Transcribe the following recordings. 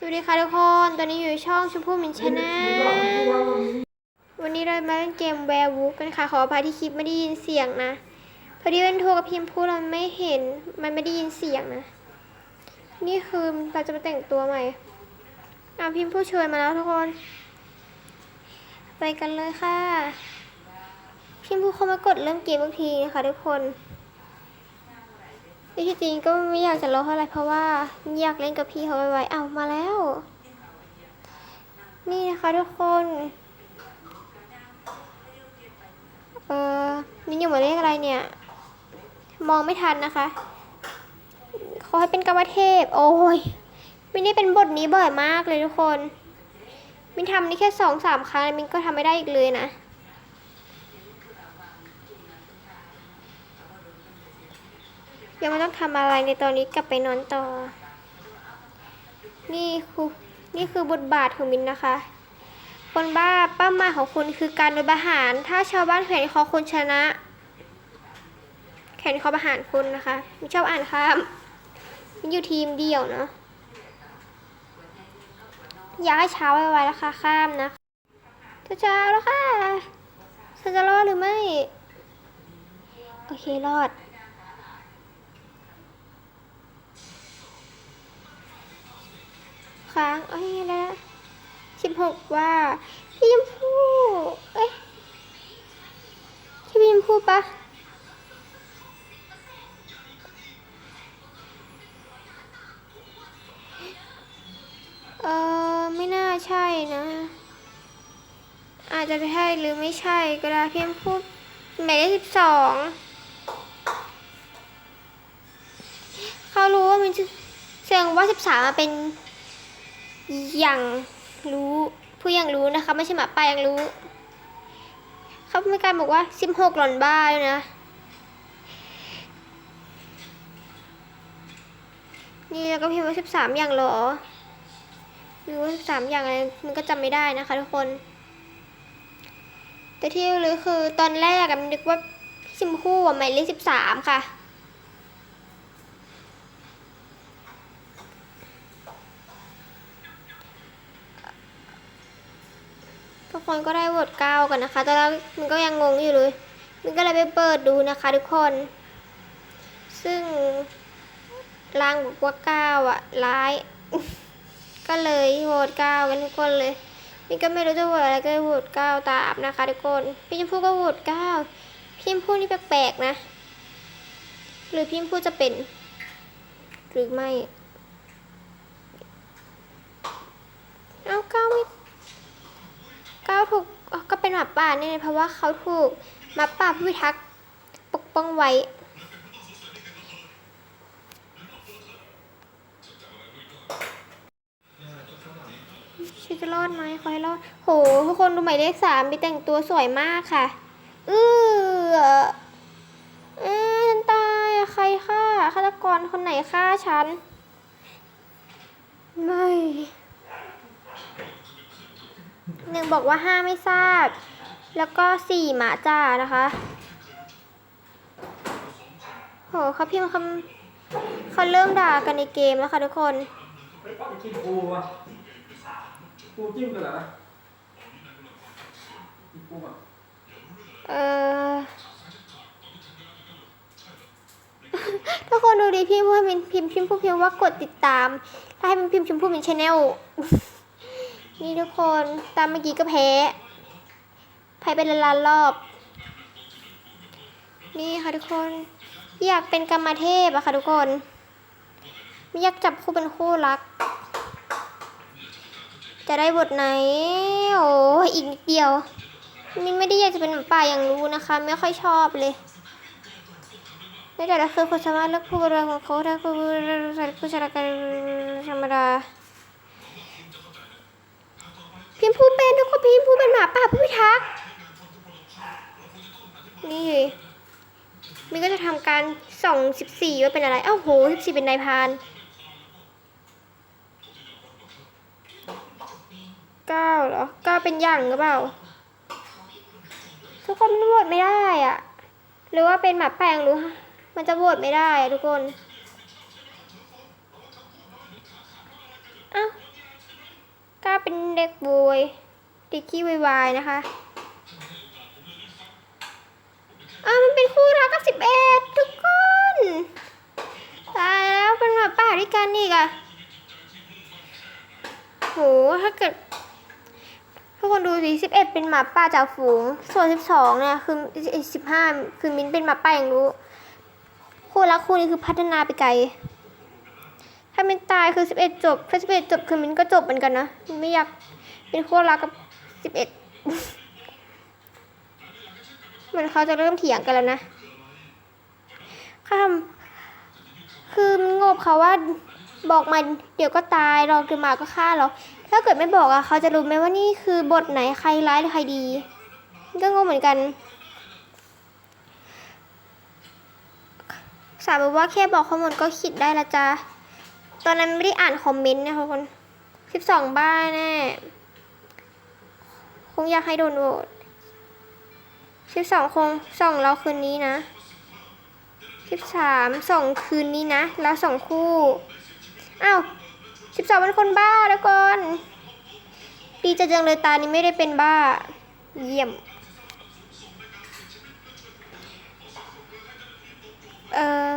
สวัสดีค่ะทุกคน ตอนนี้อยู่ช่องชมพู่มินชาแนลวันนี้เรามาเล่นเกมแวร์วูฟกันค่ะ ขออภัยที่คลิปไม่ได้ยินเสียงนะ พอดีเป็นโทรกับพิมพ์พูดเราไม่เห็น มันไม่ได้ยินเสียงนะ นี่คือเราจะมาแต่งตัวใหม่เอะพิมพ์พูดเชิญมาแล้วทุกคน ไปกันเลยค่ะ พิมพ์พูดเข้ามากดเริ่มเกมบางทีนะคะทุกคน ที่จริงก็ไม่อยากจะรอเท่าไหร่เพราะว่าอยากเล่นกับพี่เขาไวๆเอามาแล้ว นี่นะคะทุกคน เออนี่อยู่หมายเลขอะไรเนี่ย มองไม่ทันนะคะขอให้เป็นกรรมเทพ โอ้ยมินนี่เป็นบทนี้บ่อยมากเลยทุกคน มินทำนี่แค่สองสามครั้งมินก็ทำไม่ได้อีกเลยนะ ยังไม่ต้องทำอะไรในตอนนี้กลับไปนอนต่อ นี่คือนี่คือบทบาทของมินนะคะ คนบ้าเป้าหมายของคุณคือการโดนประหาร ถ้าชาวบ้านแขวนคอคุณชนะ แขวนคอประหารคุณนะคะมินชอบอ่านค่ะมินอยู่ทีมเดียวเนาะอยากให้เช้าไวๆแล้วค่ะข้ามนะเช้าแล้วค่ะฉันจะรอดหรือไม่ โอเครอด ค้างเอ้ยแล้วสิบหกว่าพี่ยมพูเอ้ยพี่ยมพูปะเออไม่น่าใช่นะ อาจจะใช่หรือไม่ใช่ก็ได้พี่ยมพูหมายเลขสิบสองเขารู้ว่ามันจะแสดงว่าสิบสามเป็น อย่างรู้ผู้ยังรู้นะคะ ไม่ใช่หมาป่ายังรู้เขามีการบอกว่าสิบหกหล่อนบ้าเลยนะ นี่แล้วก็พิมพ์ว่าสิบสามอย่างหรอหรือว่าสิบสามอย่างอะไรมันก็จำไม่ได้นะคะทุกคน แต่ที่รู้คือตอนแรกมันนึกว่าสิมคู่หมายเลขสิบสามค่ะ ทุกคนก็ได้โหวตเก้ากันนะคะแต่แล้วมันก็ยังงงอยู่เลย มันก็เลยไปเปิดดูนะคะทุกคน ซึ่งลางบอกว่าเก้าอะ ร้าย ก็เลยโหวตเก้ากันทุกคนเลยนี่ก็ไม่รู้จะโหวตอะไรก็โหวตเก้าตามนะคะทุกคน พี่ชมพู่ก็โหวตเก้าพี่ชมพู่นี่แปลกๆนะ หรือพี่ชมพู่จะเป็น หรือไม่ เอาเก้าไม่ ก้าวถูกอ๋อก็เป็น หาป่าเนี่ยเพราะว่าเขาถูกมาป่าผู้พิทักษ์ปกป้องไว้ ชิจะรอดไหมขอให้รอด โห ทุกคนดูหมายเลขสามไปแต่งตัวสวยมากค่ะเออเออฉันตายอะใครฆ่าฆาตกรคนไหนฆ่าฉัน ไม่หนึ่งบอกว่าห้าไม่ทราบ แล้วก็สี่หมาจ่านะคะโหเขาพิมพ์คำเขาเริ่มด่ากันในเกมแล้วค่ะทุกคนไปปั๊บกินปูวะปูจิ้มกันเหรอปูอะเออทุกคนดูดิพี่พูดให้มันพิมพ์พิมพ์พูดพิมพ์ว่ากดติดตาม ถ้าให้มันพิมพ์ชมพู่เป็นชแนลนี่ทุกคนตามเมื่อกี้ก็แพ้ แพ้เป็นล้านรอบ นี่ค่ะทุกคน อยากเป็นกรรมเทพอะค่ะทุกคนไม่อยากจับคู่เป็นคู่รัก จะได้บทไหน โอ้อีกนิดเดียวมินไม่ได้อยากจะเป็นหมาป่าอย่างรู้นะคะ ไม่ค่อยชอบเลยในแต่ละคือคนสามารถเลือกผู้บริหารของเขาได้ผู้บริหารผู้ชนะการธรรมดาพิมพ์พูดเป็นทุกคนพิมพ์พูดเป็นหมาป่าผู้พิทักษ์ นี่มินก็จะทำการส่องสิบสี่ว่าเป็นอะไรอ้าวโหสิบสี่เป็นนายพานเก้าเหรอเก้าเป็นอย่างหรือเปล่าทุกคนมันโหวตไม่ได้อะหรือว่าเป็นหมาแปลงหรือ มันจะโหวตไม่ได้อะทุกคนอ้าวเป็นเด็กโวยเด็กขี้วายๆนะคะอ้าวมันเป็นคู่รักกับสิบเอ็ดทุกคน ตายแล้วเป็นหมาป่าด้วยกันอีกอะโห ถ้าเกิดทุกคนดูสิสิบเอ็ดเป็นหมาป่าจากฝูง ส่วนสิบสองเนี่ยคือสิบห้าคือมิ้นเป็นหมาป่าอย่างรู้ คู่รักคู่นี้คือพัฒนาไปไกล ถ้ามิ้นตายคือสิบเอ็ดจบ ถ้าสิบเอ็ดจบคือมิ้นก็จบเหมือนกันนะมิ้นไม่อยากเป็นคู่รักกับสิบเอ็ดเหมือนเขาจะเริ่มเถียงกันแล้วนะข้ามคือมันงบเขาว่าบอกมาเดี๋ยวก็ตายรอคือมาก็ฆ่าหรอกาเกิดไม่บอกอะเขาจะรู้ไหมว่านี่คือบทไหนใครร้ายหรือใครดี ก็งงเหมือนกันสาวบอกว่าแค่บอกข้อมูลก็คิดได้ละจ้าตอนนั้นไม่ได้อ่านคอมเมนต์นะทุกคนสิบสองบ้าแน่คงอยากให้โดนโหวตสิบสองคงส่งเราคืนนี้นะสิบสามส่งคืนนี้นะ แล้วสองคู่ อ้าว สิบสองเป็นคนบ้าแล้วก่อนดีจะจังเลยตานี้ไม่ได้เป็นบ้า เยี่ยม เออ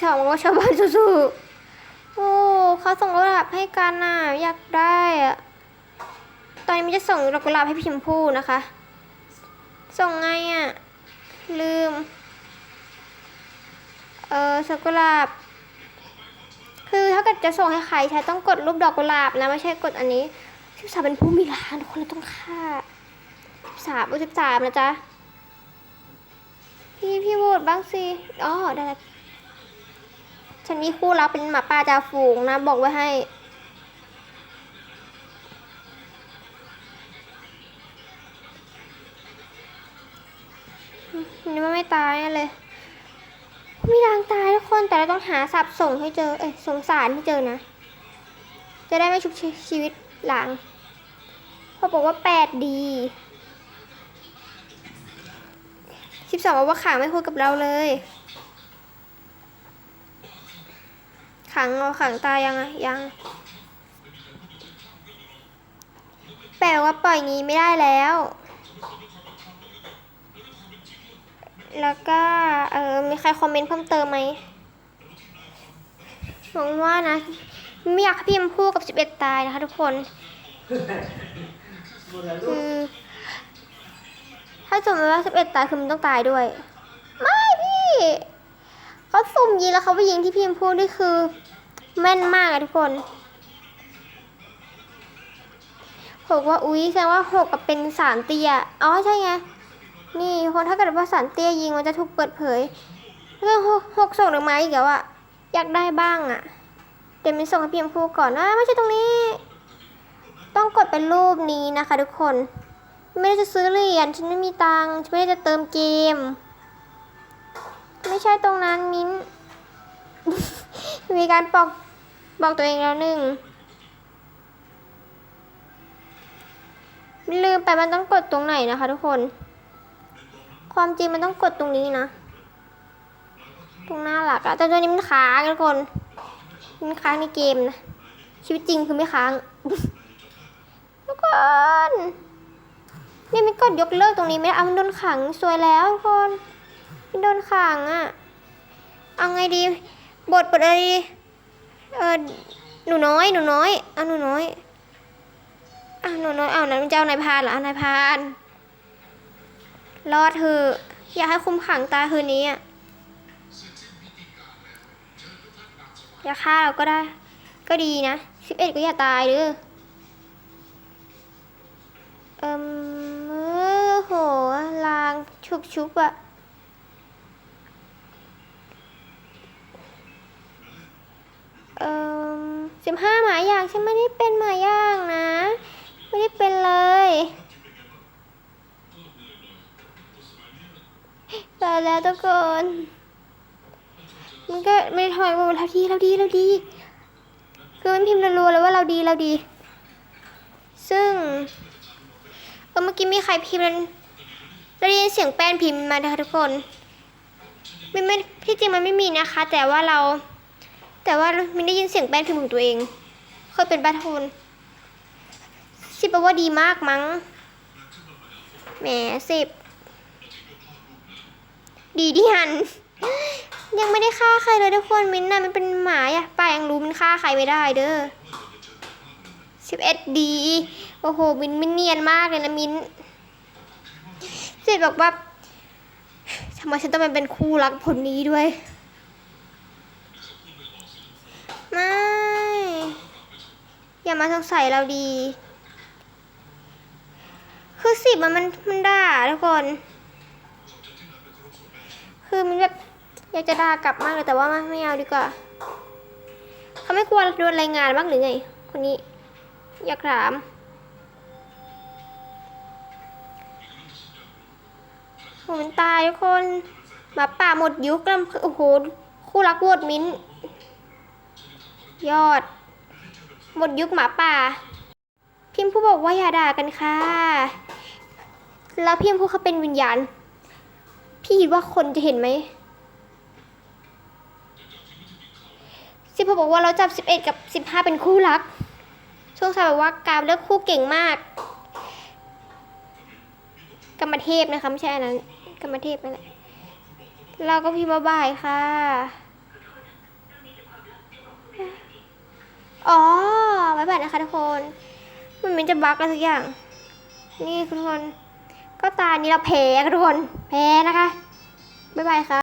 ชาวบอกว่าชาวบ้านสู้ๆโอ้เขาส่งกุหลาบให้กันน่ะอยากได้อะตอนนี้มันจะส่งดอกกุหลาบให้พิมพูนะคะ ส่งไงอะลืม เออดอกกุหลาบ คือถ้าเกิดจะส่งให้ใครใช้ต้องกดรูปดอกกุหลาบนะไม่ใช่กดอันนี้สิบสามเป็นผู้มีร้านคนเราต้องฆ่าสิบสามอุ้ยสิบสามนะจ๊ะพี่พี่โหวตบ้างสิอ๋อได้แล้วฉันมีคู่รักเป็นหมาป่าจ่าฝูงนะ บอกไว้ให้นี่มันไม่ตายเลย มีทางตายทุกคนแต่เราต้องหาสับส่งให้เจอ เอ้ยสงสารให้เจอนะ จะได้ไม่ชุบชีวิตหลังเขาบอกว่าแปดดีสิบสองบอกว่าขังไม่คุยกับเราเลย ขังเอาขังตายยังอะยัง แปลว่าปล่อยงี้ไม่ได้แล้ว แล้วก็ เออมีใครคอมเมนต์เพิ่มเติมไหมหวังว่านะ ไม่อยากให้พี่มพูดกับสิบเอ็ดตายนะคะทุกคนหมดแล้วลูคืกอถ้าสมมติว่าสิบเอ็ดตายคือมันต้องตายด้วย ไม่พี่เขาสุ่มยิงแล้วเขาไปยิงที่พี่มพูดนี่คือ แม่นมากอะทุกคนบอกว่าอุ๊ยแสดงว่าหกกับเป็นสามเตียอ๋อใช่ไง นี่คนถ้าเกิดว่าสารเตี้ยยิงมันจะถูกเปิดเผย เรื่องหกส่งหรือไม้อีกแล้วอะอยากได้บ้างอะเดี๋ยวมีส่งให้พี่ยมพูก่อนนะไม่ใช่ตรงนี้ ต้องกดเป็นรูปนี้นะคะทุกคน ไม่ได้จะซื้อเหรียญฉันไม่มีตังค์ฉันไม่ได้จะเติมเกม ไม่ใช่ตรงนั้นมิ้น มีการบอกบอกตัวเองแล้วหนึ่งลืมไปมันต้องกดตรงไหนนะคะทุกคน ความจริงมันต้องกดตรงนี้นะ ตรงหน้าหลักอะแต่ตัวนี้มันค้างทุกคนมันค้างในเกมนะ ชีวิตจริงคือไม่ค้าง ทุกคนนี่มันกดยกเลิกตรงนี้ไม่ได้เอามันโดนขังสวยแล้วทุกคนมันโดนขังอะเอาไงดี บทบทอะไรดีเออหนูน้อย หนูน้อย เอาหนูน้อยอะหนูน้อย เอานั้นมันจะเอานายพานเหรออานายพาน รอดเถอะอยากให้คุมขังตายคืนนี้อะอย่าฆ่าเราก็ได้ ก็ดีนะสิบเอ็ดก็อย่าตายเด้อเอิมเออโหลางชุบชุบอะเอิมสิบห้าหมาย่างฉันไม่ได้เป็นหมาย่างนะ ไม่ได้เป็นเลย ตายแล้วทุกคน มันก็ไม่ทำไมบอกเราดีเราดีเราดี คือมันพิมพ์รัวๆเลยว่าเราดีเราดี ซึ่งเออเมื่อกี้มีใครพิมพ์แล้วเราได้ยินเสียงแป้นพิมพ์มาทุกคนไม่ไม่ที่จริงมันไม่มีนะคะ แต่ว่าเรา แต่ว่ามันได้ยินเสียงแป้นพิมพ์ของตัวเอง เคยเป็นบ้าโทนสิบแปลว่าดีมากมั้งแหมสิบ ดีที่หัน ยังไม่ได้ฆ่าใครเลยทุกคนมินน่ะมันเป็นหมาอะป้ายังรู้มันฆ่าใครไม่ได้เด้อสิบเอ็ดดีโอ้โห มินมินเนียนมากเลยนะมินเสร็จบอกว่าทำไมฉันต้องมาเป็นคู่รักผลนี้ด้วย ไม่ อย่ามาสงสัยเราดี คือสิบมันมันด่าทุกคน คือมันแบบอยากจะด่ากลับมากเลยแต่ว่าไม่เอาดีกว่าเขาไม่กลัวโดนรายงานบ้างหรือไง คนนี้ อยากถามโหมันตายทุกคนหมาป่าหมดยุคแล้วโอ้โหคู่รักโวดมิ้น ยอด หมดยุคหมาป่า พิมพ์ผู้บอกว่าอย่าด่ากันค่ะ แล้วพิมพ์ผู้เขาเป็นวิญญาณ พี่คิดว่าคนจะเห็นไหมสิบบอกว่าเราจับสิบเอ็ดกับสิบห้าเป็นคู่รัก ช่วงสายบอกว่ากาฟเลือกคู่เก่งมากกรรมเทพนะคะไม่ใช่อันนั้นกรรมเทพนั่นแหละเราก็พิมพ์ว่าบายค่ะ อ๋อบ๊ายบายนะคะทุกคน มันเหมันจะบั๊กอะไรสักอย่าง นี่ทุกคน ก็ตานี้เราแพ้ค่ะทุกคน แพ้นะคะ บ๊ายบายค่ะ